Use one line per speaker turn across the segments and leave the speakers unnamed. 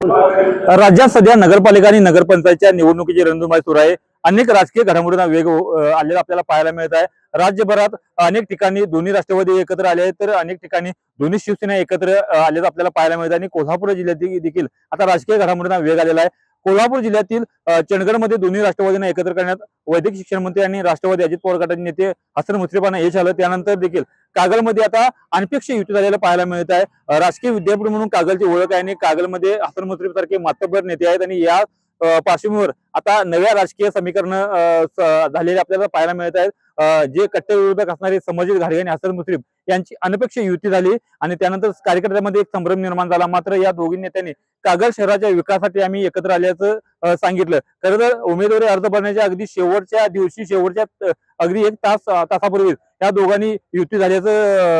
राज्यात सध्या नगरपालिका आणि नगरपंचायतच्या निवडणुकीची रणधुमाळी सुरू आहे. अनेक राजकीय घडामोडींना वेग आलेला आपल्याला पाहायला मिळत आहे. राज्यभरात अनेक ठिकाणी दोन्ही राष्ट्रवादी एकत्र आले आहेत तर अनेक ठिकाणी दोन्ही शिवसेना एकत्र अ, आपल्याला पाहायला मिळत आहे. आणि कोल्हापूर जिल्ह्यात देखील आता राजकीय घडामोडींना वेग आलेला आहे. कोल्हापूर जिल्ह्यातील चंदगडमध्ये दोन्ही राष्ट्रवादींना एकत्र करण्यात वैद्यकीय शिक्षण मंत्री आणि राष्ट्रवादी अजित पवार गटाचे नेते हसन मुश्रीफांना यश आलं. त्यानंतर देखील कागलमध्ये आता अनपेक्ष युती झालेलं पाहायला मिळत आहे. राजकीय विद्यापीठ म्हणून कागलची ओळख आहे आणि कागलमध्ये हसन मुश्रीफ सारखे मातब्बर नेते आहेत आणि या पार्श्वभूमीवर आता नव्या राजकीय समीकरण झालेले आपल्याला पाहायला मिळत आहेत. जे कट्टर विरोधक असणारे समजित घाडगे आणि हसन मुश्रीफ यांची अनपेक्ष युती झाली आणि त्यानंतर कार्यकर्त्यांमध्ये एक संभ्रम निर्माण झाला. मात्र या दोघी नेत्यांनी कागल शहराच्या विकासासाठी आम्ही एकत्र आल्याचं सांगितलं. खरं तर उमेदवारी अर्ज भरण्याच्या अगदी शेवटच्या दिवशी शेवटच्या अगदी एक तास तासापूर्वी या दोघांनी युती झाल्याचं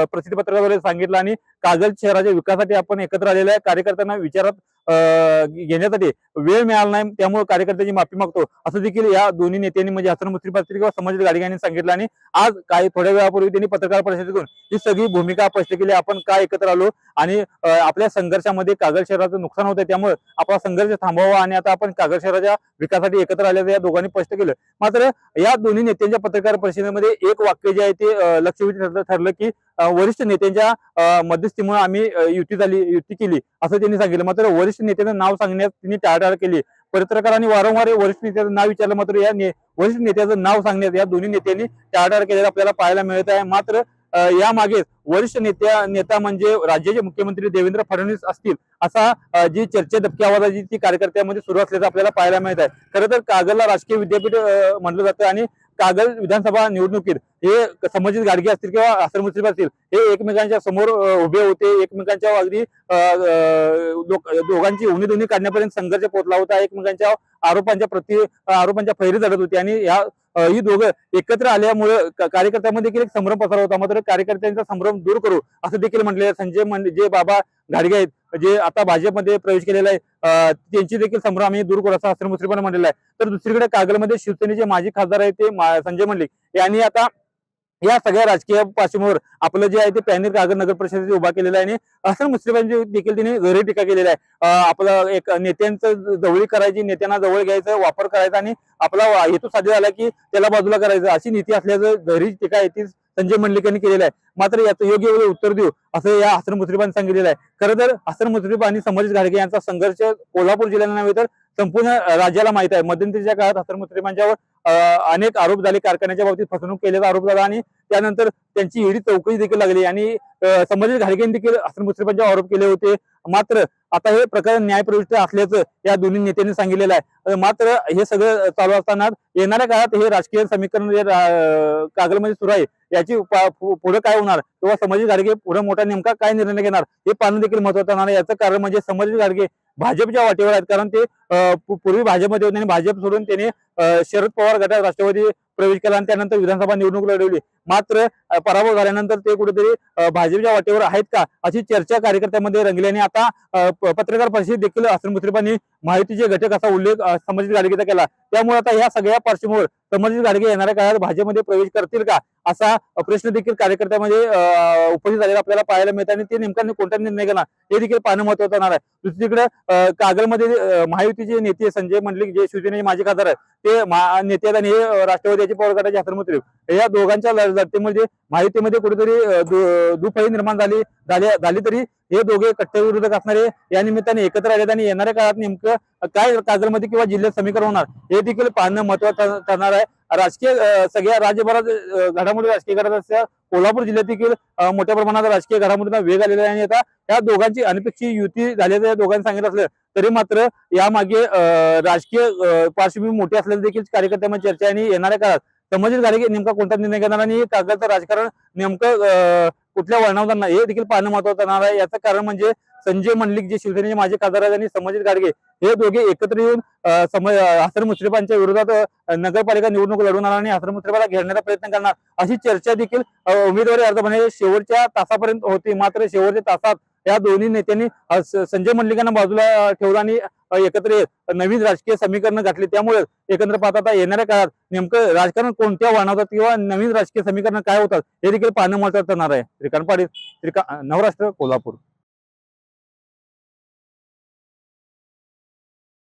अ, प्रसिद्धीपत्रकाद्वारे सांगितलं आणि कागल शहराच्या विकासासाठी आपण एकत्र आलेल्या कार्यकर्त्यांना विचारात घेण्यासाठी वेळ मिळाला नाही त्यामुळे कार्यकर्त्याची माफी मागतो. असं देखील या दोन्ही नेत्यांनी म्हणजे हसन मुस्त्री असतील किंवा समाजित गाडगे यांनी सांगितलं आणि आज काही थोड्या वेळापूर्वी त्यांनी पत्रकार परिषदेतून ही सगळी भूमिका स्पष्ट केली. आपण काय एकत्र आलो आणि आपल्या संघर्षामध्ये कागल शहराचं नुकसान होतं त्यामुळे आपला संघर्ष थांबवावा आणि आता आपण कागल शहराच्या विकासासाठी एकत्र आल्याचं या दोघांनी स्पष्ट केलं. मात्र या दोन्ही नेत्यांच्या पत्रकार परिषदेमध्ये एक वाक्य जे आहे ते लक्षवेधी ठरलं ठरलं की वरिष्ठ नेत्यांच्या मध्यस्थीमुळे आम्ही युती झाली युती केली असं त्यांनी सांगितलं. मात्र वरिष्ठ नेत्याचं नाव सांगण्यास त्यांनी टाळटाळ केली. पत्रकारांनी वारंवार वरिष्ठ नेत्याचं नाव विचारलं. मात्र या ने- वरिष्ठ नेत्याचं नाव सांगण्यात या दोन्ही नेत्यांनी टाळटाळ केलेलं आपल्याला पाहायला मिळत आहे. मात्र या यामागे वरिष्ठ नेत्या नेता म्हणजे राज्याचे मुख्यमंत्री देवेंद्र फडणवीस असतील असा जी चर्चा दबकी आवाजाची ती कार्यकर्त्यामध्ये सुरू असल्याचं आपल्याला पाहायला मिळत आहे. खरं तर कागलला राजकीय विद्यापीठ म्हटलं जातं आणि कागल विधानसभा निवडणुकीत हे समजित गाडगे असतील किंवा हसन मुश्रीफ असतील हे एकमेकांच्या समोर उभे होते एकमेकांच्या अगदी दोघांची उणी दोन्ही काढण्यापर्यंत संघर्ष पोहोचला होता एकमेकांच्या आरोपांच्या प्रति आरोपांच्या फैरी झडत होती आणि या ही दोघं एकत्र आल्यामुळे कार्यकर्त्यांमध्ये देखील एक संभ्रम पसरला होता. मात्र कार्यकर्त्यांचा संभ्रम दूर करू असं देखील म्हटले संजय मंडे जे बाबा घाडगे आहेत जे आता भाजपमध्ये प्रवेश केलेला आहे त्यांची देखील संभ्रम आम्ही दूर करू असं हसन मुश्रीफांनी आहे. तर दुसरीकडे कागलमध्ये शिवसेनेचे माजी खासदार आहे ते संजय मंडलिक यांनी आता या सगळ्या राजकीय पार्श्वभूमीवर आपलं जे आहे ते पॅनल कागद नगर परिषदेचे उभा केलेलं आहे आणि हसन मुश्रीफांची देखील त्यांनी घरी टीका केलेली आहे. आपलं एक नेत्यांचं जवळी करायची नेत्यांना जवळ घ्यायचं वापर करायचा आणि आपला वा- हेतू साध्य झाला की त्याला बाजूला करायचं. अशी नीती असल्याचं घरी टीका आहे ती संजय मंडलिकांनी केलेलं आहे. मात्र याचं योग्य वेळी उत्तर देऊ असं या हसन मुश्रीफांनी सांगितलेलं आहे. खरं तर हसन मुश्रीफ आणि समजित घाडगे यांचा संघर्ष कोल्हापूर जिल्ह्याला नव्हे तर संपूर्ण राज्याला माहीत आहे. मध्यंतरीच्या काळात हसन मुश्रीफांच्यावर अनेक आरोप झाले कारखान्याच्या बाबतीत फसवणूक केल्याचा आरोप झाला आणि त्यानंतर त्यांची ईडी चौकशी देखील लागली आणि संबंधित संभाजी देखील हसन मुश्रीफांचे आरोप केले होते. मात्र आता हे प्रकरण न्यायप्रविष्ट असल्याचं या दोन्ही नेत्यांनी सांगितलेलं आहे. मात्र हे सगळं चालू असताना येणाऱ्या काळात हे राजकीय समीकरण जे कागलमध्ये सुरू आहे याची पा- पुढे काय होणार? किंवा संभाजी गाडगे पुढे मोठा नेमका काय निर्णय घेणार? हे पाहणं देखील महत्वाचं होणार आहे. याचं कारण म्हणजे संभाजी गाडगे भाजपच्या वाटेवर आहेत. कारण ते पूर्वी भाजपमध्ये होते आणि भाजप सोडून त्याने शरद पवार गटात राष्ट्रवादी प्रवेश केला आणि त्यानंतर विधानसभा निवडणूक लढवली. मात्र पराभव झाल्यानंतर ते कुठेतरी भाजपच्या वाटेवर आहेत का अशी चर्चा कार्यकर्त्यांमध्ये रंगली आणि आता पत्रकार परिषद देखील हसन मुश्रीफांनी माहितीचे घटक असा उल्लेख संबंधित गाडगेचा केला. त्यामुळे आता या सगळ्या पार्श्वभूमीवर संबंधित गाडगे येणाऱ्या काळात भाजपमध्ये प्रवेश करतील का? असा प्रश्न देखील कार्यकर्त्यामध्ये उपस्थित झालेला आपल्याला पाहायला मिळतं आणि ते नेमका कोणता निर्णय घेणार हे देखील पाहणं महत्वाचं होणार आहे. दुसरीकडे कागलमध्ये महायुती महायुतीचे नेते संजय मंडलिक जे शिवसेनेचे माजी खासदार आहेत ते नेते आहेत आणि हे राष्ट्रवादीचे पवार गटाचे हसन या दोघांच्या लढतीमध्ये माहितीमध्ये कुठेतरी दुफळी निर्माण झाली झाली तरी हे दोघे कट्टर विरोधक असणारे या निमित्ताने एकत्र आले आणि येणाऱ्या काळात नेमकं काय काजलमध्ये किंवा जिल्ह्यात समीकरण होणार हे देखील पाहणं महत्वाचं ठरणार आहे. राजकीय सगळ्या राज्यभरात घडामोडी राजकीय घडत असल्या कोल्हापूर जिल्ह्यात देखील मोठ्या प्रमाणात राजकीय घडामोडींना वेग आलेला आहे आणि आता या दोघांची अनपेक्षित युती झाल्याचं या दोघांनी सांगितलं असलं तरी मात्र यामागे राजकीय पार्श्वभूमी मोठी असल्याचं देखील कार्यकर्त्यांमध्ये चर्चा आणि येणाऱ्या काळात समज झाले की नेमका कोणता निर्णय घेणार आणि कागदचं राजकारण नेमकं कुठल्या वळणावर हे देखील पाहणं महत्वाचं राहणार आहे. याचं कारण म्हणजे संजय मंडलिक जे शिवसेनेचे माजी खासदार आहेत आणि संभाजी गाडगे हे दोघे एकत्र येऊन हसन मुश्रीफांच्या विरोधात नगरपालिका निवडणूक लढवणार आणि हसन मुश्रीफाला घेरण्याचा प्रयत्न करणार. अशी चर्चा देखील उमेदवारी अर्ज म्हणजे शेवटच्या तासापर्यंत होती. मात्र शेवटच्या तासात या दोन्ही नेत्यांनी संजय मंडलिकांना बाजूला ठेवलं आणि एकत्र येत नवीन राजकीय समीकरण घातली त्यामुळे एकत्र पाहता आता येणाऱ्या काळात नेमकं राजकारण कोणत्या वळणावतात किंवा नवीन राजकीय समीकरण काय होतात हे देखील पाहणं महत्वाचं ठरणार आहे. श्रीकांत पाटील श्रीका नवराष्ट्र कोल्हापूर.